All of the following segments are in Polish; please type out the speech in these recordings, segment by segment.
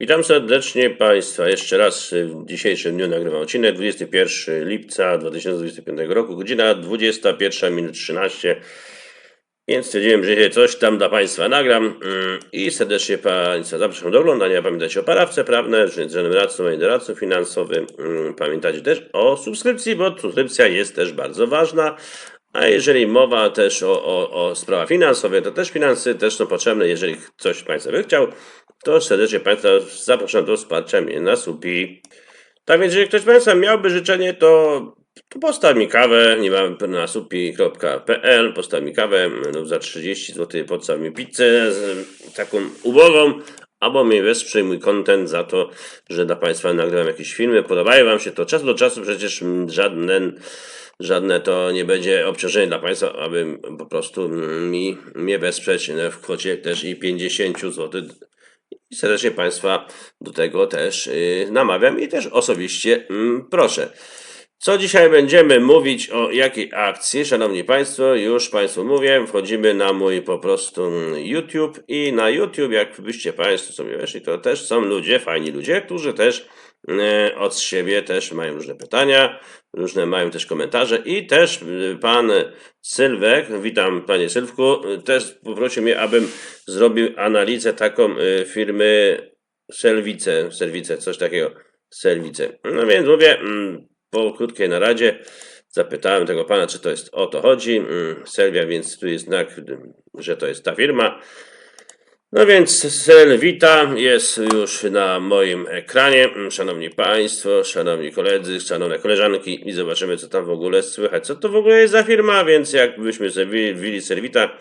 Witam serdecznie Państwa jeszcze raz w dzisiejszym dniu nagrywam odcinek 21 lipca 2025 roku, godzina 21 minut 13. Więc stwierdziłem, że coś tam dla Państwa nagram mm, i serdecznie Państwa zapraszam do oglądania. Pamiętajcie o parawce prawne, żadnym radcą i doradcą finansowym. Mm, Pamiętajcie też o subskrypcji, bo subskrypcja jest też bardzo ważna. A jeżeli mowa też o, o, o sprawach finansowych, to też finanse też są potrzebne. Jeżeli coś Państwo by chciał, to serdecznie Państwa zapraszam do wsparcia mnie na SUPI. Tak więc, jeżeli ktoś Państwa miałby życzenie, to, to postaw mi kawę, nie mam na supi.pl, postaw mi kawę lub za 30 zł podstaw mi pizzę z, taką ubogą, albo mnie wesprzyj mój content za to, że dla Państwa nagrywam jakieś filmy, podobają Wam się to czas do czasu, przecież żaden, żadne to nie będzie obciążenie dla Państwa, aby po prostu mi, mnie wesprzeć no, w kwocie też i 50 zł i serdecznie Państwa do tego też yy, namawiam i też osobiście mm, proszę. Co dzisiaj będziemy mówić o jakiej akcji? Szanowni Państwo, już Państwu mówię, wchodzimy na mój po prostu mm, YouTube i na YouTube, jakbyście Państwo sobie weszli, to też są ludzie, fajni ludzie, którzy też od siebie też mają różne pytania, różne mają też komentarze i też y, pan Sylwek, witam panie Sylwku, też poprosił mnie, abym zrobił analizę taką y, firmy Selwice, Selwice, coś takiego, Selwice. No więc mówię, mm, po krótkiej naradzie zapytałem tego pana, czy to jest o to chodzi. Mm, Selvia, więc tu jest znak, że to jest ta firma. No więc Selwita jest już na moim ekranie. Szanowni Państwo, szanowni koledzy, szanowne koleżanki i zobaczymy co tam w ogóle słychać. Co to w ogóle jest za firma, więc jakbyśmy sobie wbili Selwita,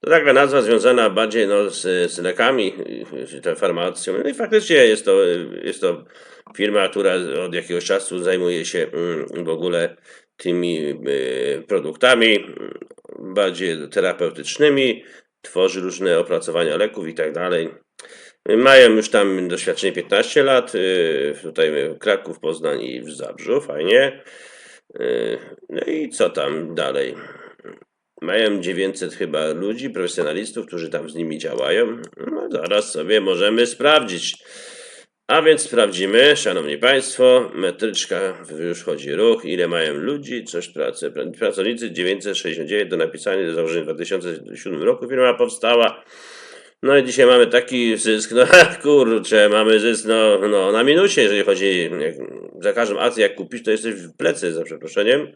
to taka nazwa związana bardziej no, z, z lekami, tą farmacją. No i faktycznie jest to, jest to firma, która od jakiegoś czasu zajmuje się mm, w ogóle tymi y, produktami bardziej terapeutycznymi, tworzy różne opracowania leków i tak dalej. Mają już tam doświadczenie 15 lat, y, tutaj Kraków, Poznań i w Zabrzu, fajnie. Y, No i co tam dalej? Mają 900 chyba ludzi, profesjonalistów, którzy tam z nimi działają. No zaraz sobie możemy sprawdzić. A więc sprawdzimy, szanowni państwo, metryczka, już chodzi ruch, ile mają ludzi, coś pracy. Pracownicy 969 do napisania do założenia w 2007 roku firma powstała. No i dzisiaj mamy taki zysk, no kurczę, mamy zysk no, no, na minusie, jeżeli chodzi, jak, za każdą akcję jak kupisz, to jesteś w plecy, za przeproszeniem.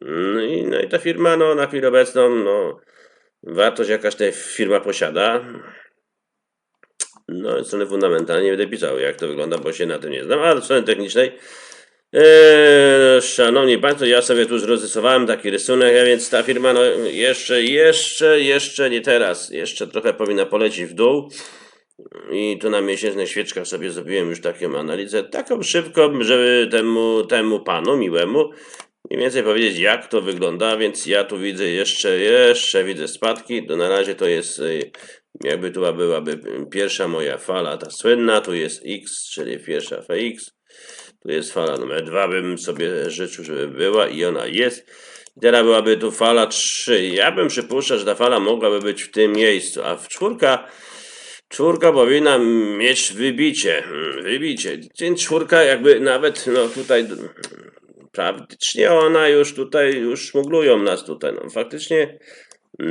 No i, no i ta firma, no na chwilę obecną, no wartość jakaś ta firma posiada. No, od strony fundamentalnej nie będę pisał, jak to wygląda, bo się na tym nie znam, ale od strony technicznej. Eee, szanowni Państwo, ja sobie tu zrozysowałem taki rysunek, a więc ta firma, no jeszcze, jeszcze, jeszcze nie teraz, jeszcze trochę powinna polecieć w dół. I tu na miesięcznych świeczkach sobie zrobiłem już taką analizę, taką szybką, żeby temu, temu panu miłemu mniej więcej powiedzieć, jak to wygląda, więc ja tu widzę jeszcze, jeszcze widzę spadki, to na razie to jest y, jakby tu byłaby pierwsza moja fala, ta słynna, tu jest X, czyli pierwsza FX, tu jest fala numer 2, bym sobie życzył, żeby była i ona jest. Teraz byłaby tu fala 3. Ja bym przypuszczał, że ta fala mogłaby być w tym miejscu, a w czwórka, czwórka powinna mieć wybicie, mm, wybicie. Więc czwórka jakby nawet, no tutaj, praktycznie ona już tutaj, już szmuglują nas tutaj, no faktycznie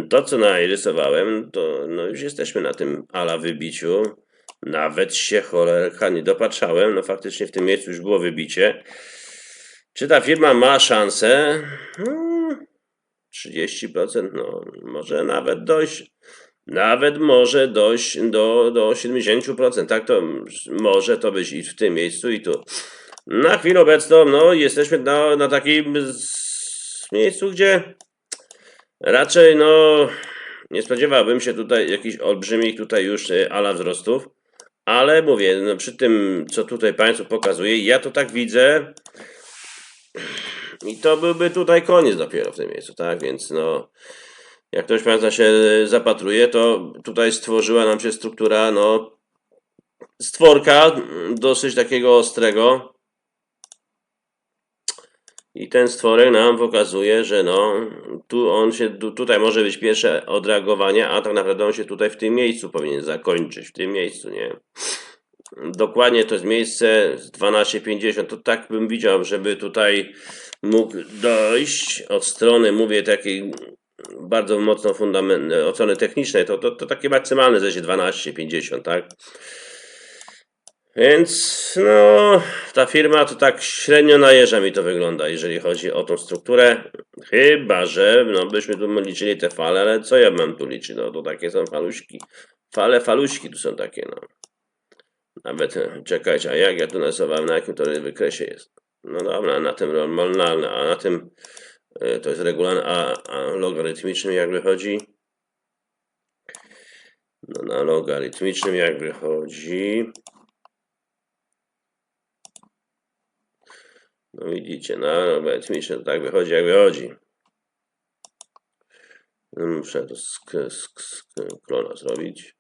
to, co narysowałem, to no już jesteśmy na tym ala wybiciu. Nawet się cholerka nie dopatrzałem. No faktycznie w tym miejscu już było wybicie. Czy ta firma ma szansę? Hmm, 30%, no może nawet dojść. Nawet może dojść do, do 70%. Tak to może to być i w tym miejscu, i tu. Na chwilę obecną, no jesteśmy na, na takim miejscu, gdzie Raczej no nie spodziewałbym się tutaj jakichś olbrzymich tutaj już y, ala wzrostów, ale mówię, no przy tym co tutaj Państwu pokazuję, ja to tak widzę i to byłby tutaj koniec dopiero w tym miejscu, tak, więc no jak ktoś Państwa się zapatruje, to tutaj stworzyła nam się struktura, no stworka mm, dosyć takiego ostrego, i ten stworek nam pokazuje, że no, tu on się, tu, tutaj może być pierwsze odreagowanie, a tak naprawdę on się tutaj w tym miejscu powinien zakończyć, w tym miejscu, nie? dokładnie to jest miejsce z 12,50. To tak bym widział, żeby tutaj mógł dojść od strony, mówię, takiej bardzo mocno fundament, oceny technicznej, to, to, to takie maksymalne zejście 12,50, tak? Więc no, ta firma to tak średnio najeżdża mi to wygląda, jeżeli chodzi o tą strukturę. Chyba, że no, byśmy tu liczyli te fale, ale co ja mam tu liczyć? No to takie są faluśki. Fale, faluśki tu są takie, no. Nawet, czekajcie, a jak ja tu narysowałem, na jakim to wykresie jest? No dobra, na tym normalnym, a na tym e, to jest regularny, a, a logarytmicznym jak wychodzi? No na logarytmicznym jak wychodzi? No widzicie, na logarytmicznym to tak wychodzi jak wychodzi. No, Muszę to sk, sk, sk, klona zrobić.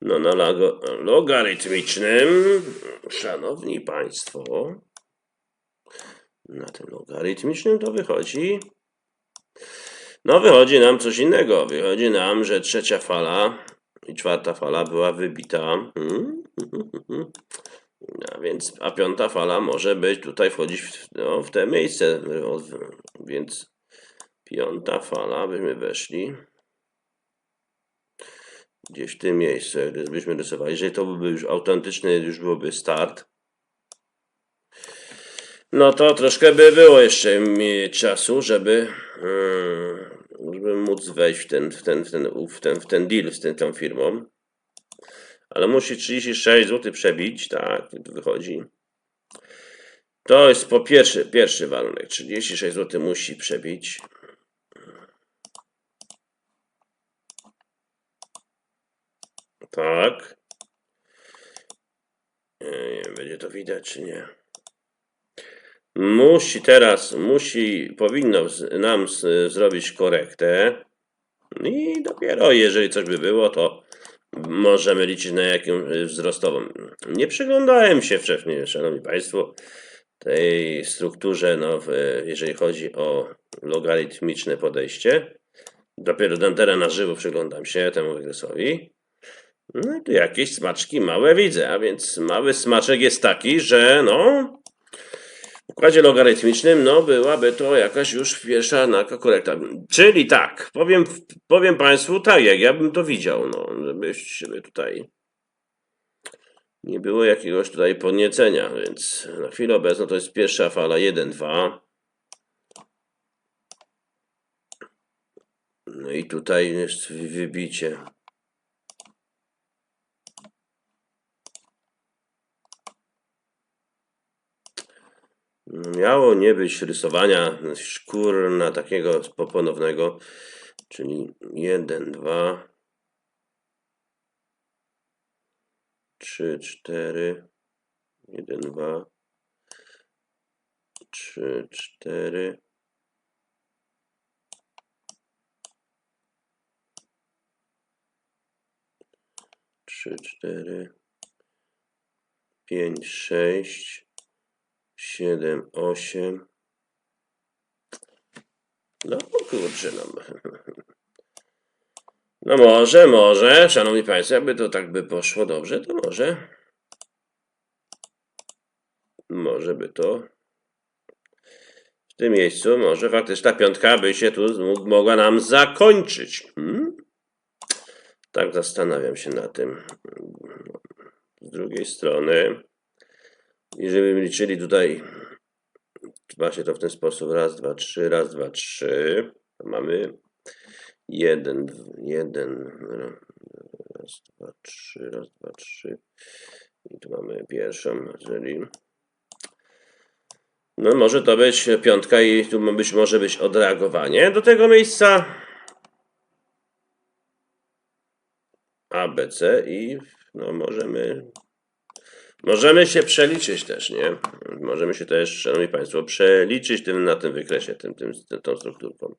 No na lago, logarytmicznym, szanowni państwo, na tym logarytmicznym to wychodzi, no wychodzi nam coś innego. Wychodzi nam, że trzecia fala i czwarta fala była wybita. Hmm? A więc, a piąta fala może być tutaj wchodzić w, no, w te miejsce, więc piąta fala byśmy weszli gdzieś w tym miejscu, jak byśmy rysowali. Jeżeli to byłby już autentyczny, już byłoby start, no to troszkę by było jeszcze czasu, żeby, mm, żeby móc wejść w ten, w ten, w ten, w ten, w ten deal z tą firmą. Ale musi 36 zł przebić, tak, wychodzi. To jest po pierwszy, pierwszy warunek. 36 zł musi przebić. Tak. Nie wiem, będzie to widać, czy nie. Musi teraz, musi, powinno nam zrobić korektę. I dopiero jeżeli coś by było, to możemy liczyć na jakąś wzrostową. Nie przyglądałem się wcześniej, Szanowni Państwo, tej strukturze, no, jeżeli chodzi o logarytmiczne podejście. Dopiero Dantera na żywo przyglądam się temu wykresowi. No i tu jakieś smaczki małe widzę, a więc mały smaczek jest taki, że no w układzie logarytmicznym no byłaby to jakaś już pierwsza naka korekta. Czyli tak, powiem, powiem Państwu tak, jak ja bym to widział, no, żeby, żeby tutaj nie było jakiegoś tutaj podniecenia, więc na chwilę obecną to jest pierwsza fala 1-2. No i tutaj jest wybicie. Miało nie być rysowania szkórna takiego ponownego, czyli 1, 2, 3, 4, 1, 2, 3, 4. Trzy, cztery, pięć, sześć, siedem, osiem. No kurczę, no. No może, może, szanowni państwo, jakby to tak by poszło dobrze, to może. Może by to. W tym miejscu może faktycznie ta piątka by się tu mogła nam zakończyć. Hmm? Tak zastanawiam się na tym. Z drugiej strony, jeżeli liczyli tutaj właśnie to w ten sposób, raz, dwa, trzy, raz, dwa, trzy, mamy jeden, jeden, raz, dwa, trzy, raz, dwa, trzy. I tu mamy pierwszą, czyli no może to być piątka i tu być, może być odreagowanie do tego miejsca. A, B, C i no możemy Możemy się przeliczyć też, nie? Możemy się też, szanowni państwo, przeliczyć tym, na tym wykresie, tym, tym, tym, tą strukturką.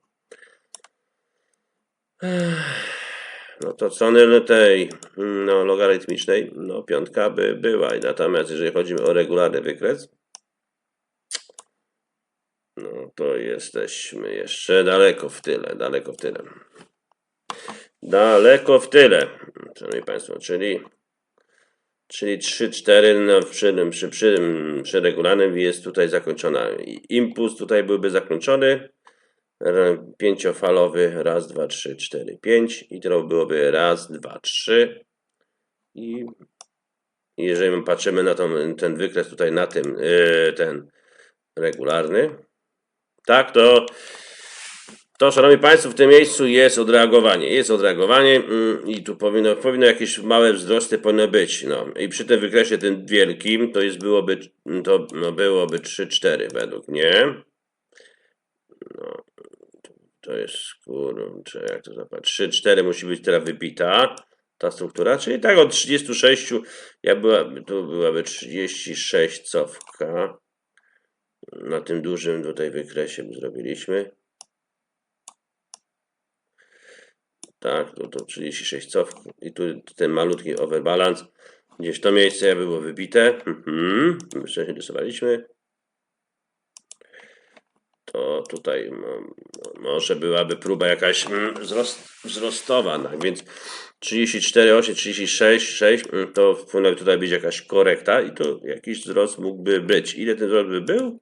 No to strony tej no, logarytmicznej, no piątka by była. I Natomiast jeżeli chodzi o regularny wykres, no to jesteśmy jeszcze daleko w tyle, daleko w tyle. Daleko w tyle, szanowni państwo, czyli Czyli 3-4 no, przy, przy, przy, przy regularnym jest tutaj zakończona. Impuls tutaj byłby zakończony. Pięciofalowy. Raz, dwa, trzy, cztery, pięć. I to byłoby raz, dwa, trzy. I jeżeli patrzymy na tą, ten wykres tutaj na tym, yy, ten regularny. Tak, to to, szanowni państwo, w tym miejscu jest odreagowanie. Jest odreagowanie mm, i tu powinno, powinno jakieś małe wzrosty powinny być. No. I przy tym wykresie tym wielkim to jest byłoby, to no, byłoby 3-4 według mnie. No, to jest kurczę, jak to zobaczyć. 3-4 musi być teraz wybita ta struktura, czyli tak od 36, jak byłaby, tu byłaby 36 cofka. Na tym dużym tutaj wykresie zrobiliśmy. Tak, to, to 36 cofk i tu ten malutki overbalance. Gdzieś to miejsce było wybite. Mhm. Wcześniej rysowaliśmy. To tutaj mo- może byłaby próba jakaś mm, wzrost, wzrostowa, tak więc 34, 8, 36, 6 mm, to powinna tutaj być jakaś korekta i to jakiś wzrost mógłby być. Ile ten wzrost by był?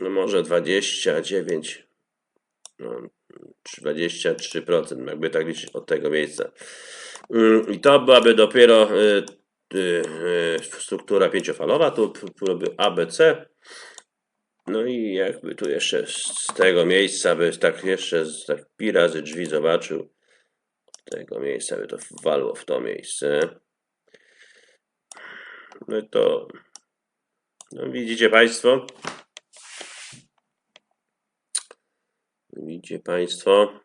No może 29, no, 23%, jakby tak liczyć od tego miejsca. Mm, I to byłaby dopiero y, y, y, struktura pięciofalowa, tu byłoby ABC. No i jakby tu jeszcze z tego miejsca by tak jeszcze z tak pi razy drzwi zobaczył, tego miejsca by to walło w to miejsce. No i to, no widzicie Państwo, widzicie Państwo,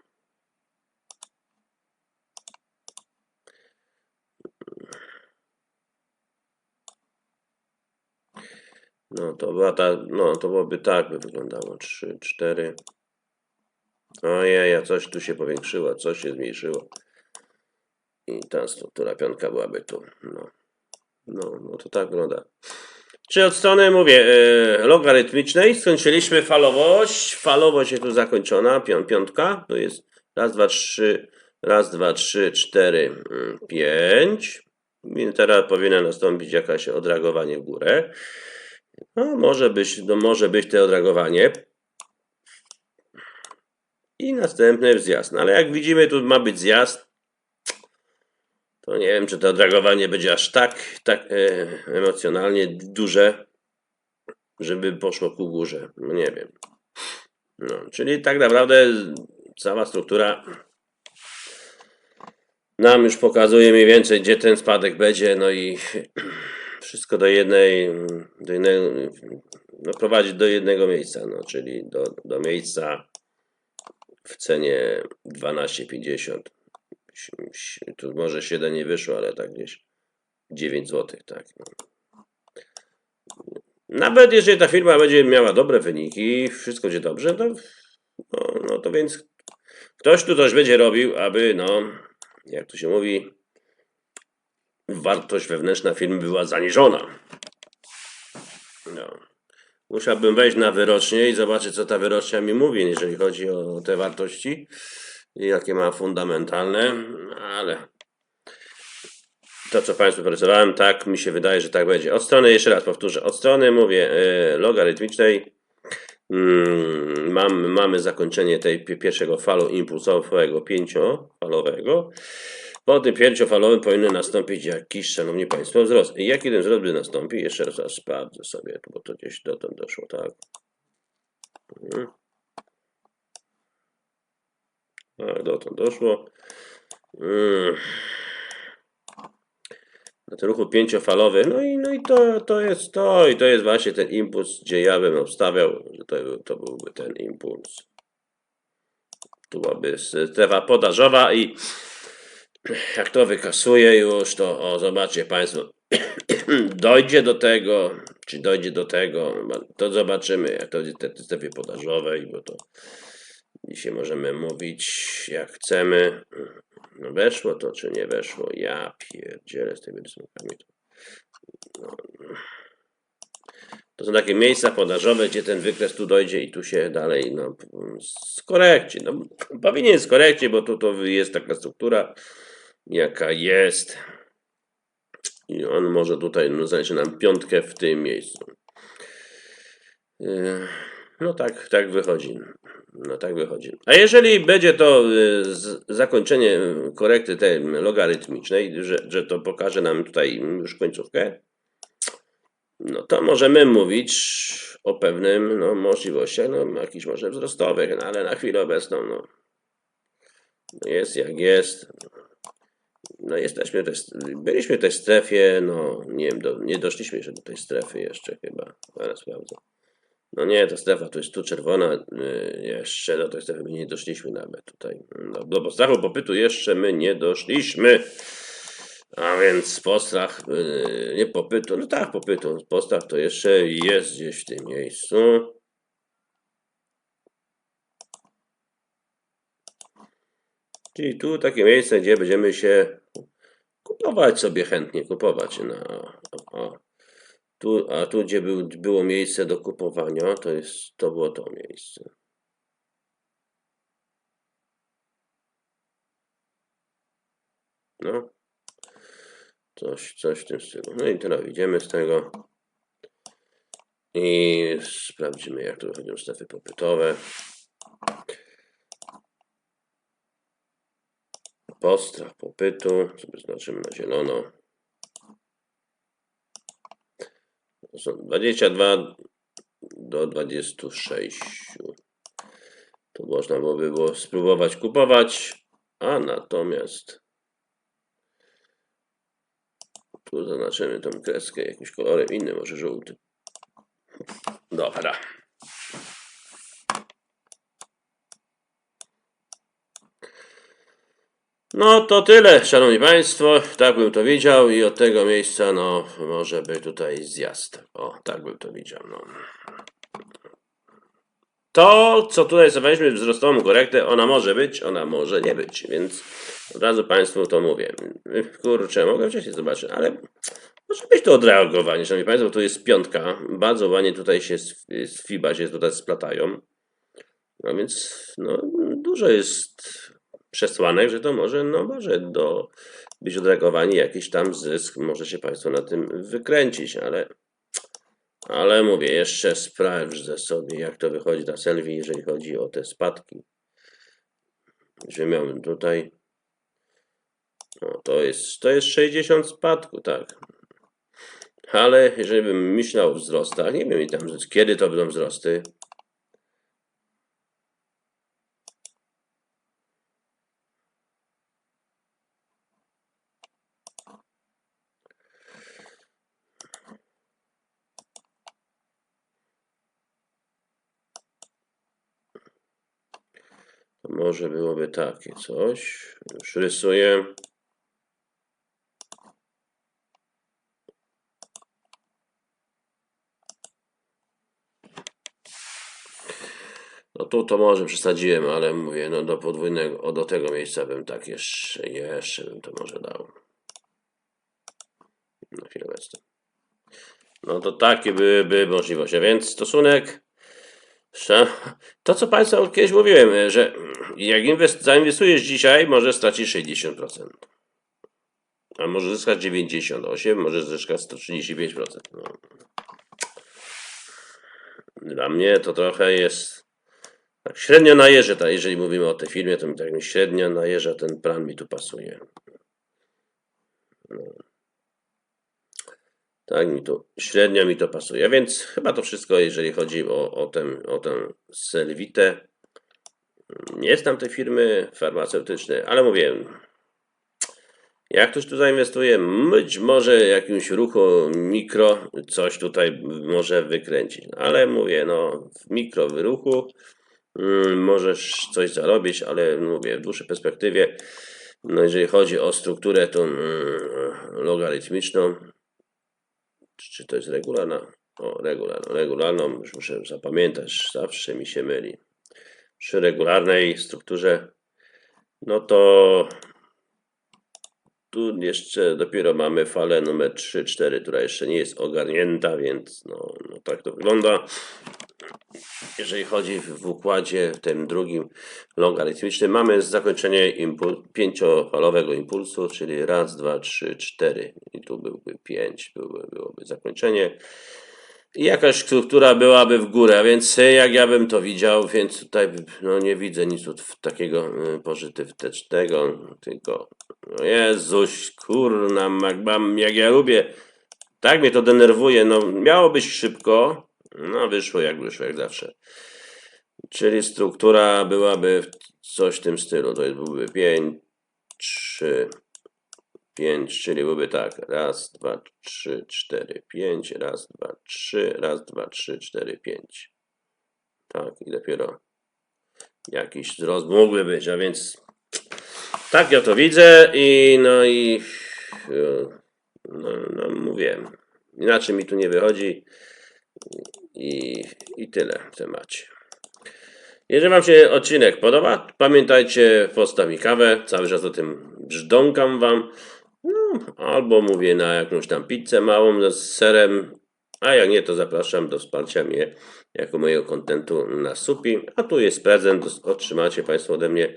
No to była ta, no to byłoby tak by wyglądało. 3, 4. Ojej, a coś tu się powiększyło, coś się zmniejszyło. I ta struktura piątka byłaby tu. No, no, no to tak wygląda. Czy od strony, mówię, e, logarytmicznej skończyliśmy falowość. Falowość jest tu zakończona, pią, piątka. To jest raz, dwa, trzy, raz, dwa, trzy, cztery, mm, pięć. Teraz powinno nastąpić jakaś odreagowanie w górę. No, może być, no, może być to odreagowanie. I następny zjazd. No, ale jak widzimy, tu ma być zjazd. To nie wiem, czy to odreagowanie będzie aż tak, tak e, emocjonalnie duże, żeby poszło ku górze. No nie wiem. No, czyli tak naprawdę cała struktura nam już pokazuje mniej więcej, gdzie ten spadek będzie, no i wszystko do jednej, do jednego, no prowadzi do jednego miejsca, no, czyli do, do miejsca w cenie 12,50. Tu może 7 nie wyszło, ale tak gdzieś 9 zł, tak. No. Nawet jeżeli ta firma będzie miała dobre wyniki, wszystko będzie dobrze, to, no, no to więc ktoś tu coś będzie robił, aby, no, jak to się mówi, wartość wewnętrzna firmy była zaniżona. No. Musiałbym wejść na wyrocznie i zobaczyć, co ta wyrocznia mi mówi, jeżeli chodzi o te wartości, jakie ma fundamentalne, ale to, co Państwu porysowałem, tak mi się wydaje, że tak będzie. Od strony, jeszcze raz powtórzę, od strony, mówię, e, logarytmicznej mm, mamy, mamy zakończenie tej pi- pierwszego falu impulsowego, pięciofalowego. Po tym pięciofalowym powinny nastąpić jakiś, szanowni państwo, wzrost. I jaki ten wzrost by nastąpił? Jeszcze raz, sprawdzę sobie, bo to gdzieś dotąd doszło, tak? Mhm. Tak, dotąd doszło. Mm. Na ten ruchu pięciofalowy, no i, no i to, to jest to, i to jest właśnie ten impuls, gdzie ja bym obstawiał, że to, to byłby ten impuls. Tu byłaby strefa podażowa i jak to wykasuje już, to o, zobaczcie Państwo, dojdzie do tego, czy dojdzie do tego, to zobaczymy, jak to będzie te strefy podażowej, bo to dzisiaj możemy mówić jak chcemy. No weszło to, czy nie weszło? Ja pierdzielę z tymi rysunkami. No. To są takie miejsca podażowe, gdzie ten wykres tu dojdzie i tu się dalej no, skorekci. No, powinien skorekcie, bo tu to jest taka struktura, jaka jest. I on może tutaj no, znaleźć nam piątkę w tym miejscu. Yy, No tak, tak wychodzi. No tak wychodzi. A jeżeli będzie to z- zakończenie yy, korekty tej logarytmicznej, że, że to pokaże nam tutaj już końcówkę, no to możemy mówić o pewnym no, możliwościach, no jakichś może wzrostowych, no, ale na chwilę obecną no, no jest jak jest. No jesteśmy też, byliśmy w tej strefie, no nie wiem, do, nie doszliśmy jeszcze do tej strefy jeszcze chyba, zaraz sprawdzę. No nie, ta strefa to jest tu czerwona, y, jeszcze do tej strefy my nie doszliśmy nawet tutaj. No, do postrachu popytu jeszcze my nie doszliśmy. A więc postrach, y, nie popytu, no tak, popytu, postrach to jeszcze jest gdzieś w tym miejscu. Czyli tu takie miejsce, gdzie będziemy się kupować sobie chętnie, kupować. No, o. Tu, a tu, gdzie był, było miejsce do kupowania, to, jest, to było to miejsce. No, coś, coś w tym stylu. No i teraz idziemy z tego i sprawdzimy, jak tu wychodzą strefy popytowe. Postrach popytu, sobie znaczymy na zielono. To są 22 do 26. To można byłoby było spróbować kupować, a natomiast tu zaznaczymy tą kreskę jakimś kolorem innym, może żółty. Dobra. No to tyle, szanowni państwo. Tak bym to widział i od tego miejsca, no, może by tutaj zjazd. O, tak bym to widział, no. To, co tutaj zawaliśmy wzrostową korektę, ona może być, ona może nie być, więc od razu Państwu to mówię. Kurczę, mogę wcześniej zobaczyć, ale może być to odreagowanie, szanowni Państwo, tu jest piątka, bardzo ładnie tutaj się z FIBA się tutaj splatają. No więc, no, dużo jest przesłanek, że to może, no może do, być odreagowani jakiś tam zysk, może się Państwo na tym wykręcić, ale, ale mówię, jeszcze sprawdzę sobie, jak to wychodzi na Selvi, jeżeli chodzi o te spadki. Że miałbym tutaj, no to jest, to jest 60 spadku, tak. Ale jeżeli bym myślał o wzrostach, nie wiem tam, kiedy to będą wzrosty, może byłoby takie coś. Już rysuję. No tu to może przesadziłem, ale mówię, no do podwójnego, o, do tego miejsca bym tak jeszcze, jeszcze bym to może dał. Na chwilę obecną. No to takie byłyby możliwości. A więc stosunek To, co Państwu kiedyś mówiłem, że jak inwest- zainwestujesz dzisiaj, możesz stracić 60%. A może zyskać 98%, może zyskać 135%. No. Dla mnie to trochę jest tak średnio najeżdżę, tak, jeżeli mówimy o tej firmie, to mi tak średnio najeżdża, ten plan mi tu pasuje. No. Tak mi to, średnio mi to pasuje, więc chyba to wszystko, jeżeli chodzi o, o, tę, o tę Selwitę. Nie znam tej firmy farmaceutycznej, ale mówię, jak ktoś tu zainwestuje, być może jakimś ruchu mikro coś tutaj może wykręcić, ale mówię, no w mikro wyruchu mm, możesz coś zarobić, ale mówię, w dłuższej perspektywie, no jeżeli chodzi o strukturę tą mm, logarytmiczną, czy to jest regularna? O, regularną. Regularną, już muszę zapamiętać, zawsze mi się myli. Przy regularnej strukturze, no to tu jeszcze dopiero mamy falę numer 3-4, która jeszcze nie jest ogarnięta, więc no, no tak to wygląda. Jeżeli chodzi w w układzie tym drugim logarytmicznym, mamy zakończenie impul- pięciofalowego impulsu, czyli raz, dwa, trzy, cztery. I tu byłby pięć, byłby, byłoby zakończenie. I jakaś struktura byłaby w górę, a więc jak ja bym to widział, więc tutaj no, nie widzę nic takiego y, pożytywnego, tylko o Jezuś, kurna, jak, mam, jak ja lubię, tak mnie to denerwuje, no miało być szybko, no wyszło jak wyszło, jak zawsze. Czyli struktura byłaby w coś w tym stylu, to jest byłby 5, 3, 5, czyli byłby tak, raz, dwa, trzy, cztery, pięć, raz, dwa, trzy, raz, dwa, trzy, cztery, pięć. Tak, i dopiero jakiś wzrost mógłby być, a więc tak ja to widzę i no i no, no mówię, inaczej mi tu nie wychodzi i, i tyle w temacie. Jeżeli Wam się odcinek podoba, pamiętajcie, postaw kawę, cały czas o tym brzdąkam Wam, no, albo mówię na jakąś tam pizzę małą z serem, a jak nie, to zapraszam do wsparcia mnie jako mojego kontentu na supi, a tu jest prezent, otrzymacie Państwo ode mnie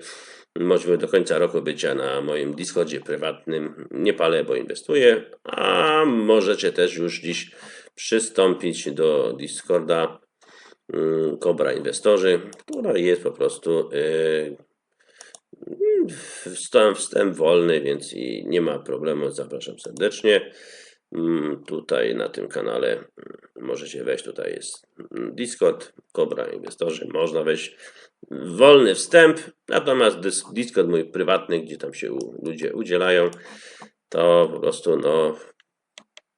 możliwość do końca roku bycia na moim Discordzie prywatnym. Nie palę, bo inwestuję, a możecie też już dziś przystąpić do Discorda mm, Cobra Inwestorzy, która jest po prostu yy, wstęp, wstęp wolny, więc i nie ma problemu, zapraszam serdecznie. Mm, Tutaj na tym kanale mm, możecie wejść, tutaj jest mm, Discord, Cobra Inwestorzy, można wejść. Wolny wstęp, natomiast Discord mój prywatny, gdzie tam się ludzie udzielają, to po prostu no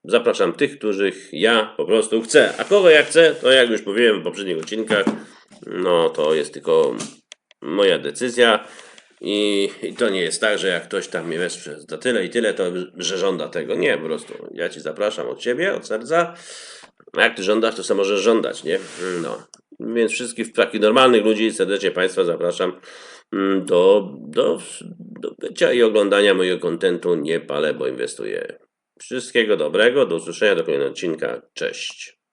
zapraszam tych, których ja po prostu chcę. A kogo ja chcę, to jak już mówiłem w poprzednich odcinkach, no to jest tylko moja decyzja. I, I to nie jest tak, że jak ktoś tam mnie wesprze za tyle i tyle, to że żąda tego. Nie, po prostu. Ja ci zapraszam od ciebie, od serca. A jak ty żądasz, to sam możesz żądać, nie? No. Więc wszystkich takich normalnych ludzi serdecznie Państwa zapraszam mm, do, do, do bycia i oglądania mojego kontentu. Nie palę, bo inwestuję. Wszystkiego dobrego, do usłyszenia do kolejnego odcinka. Cześć.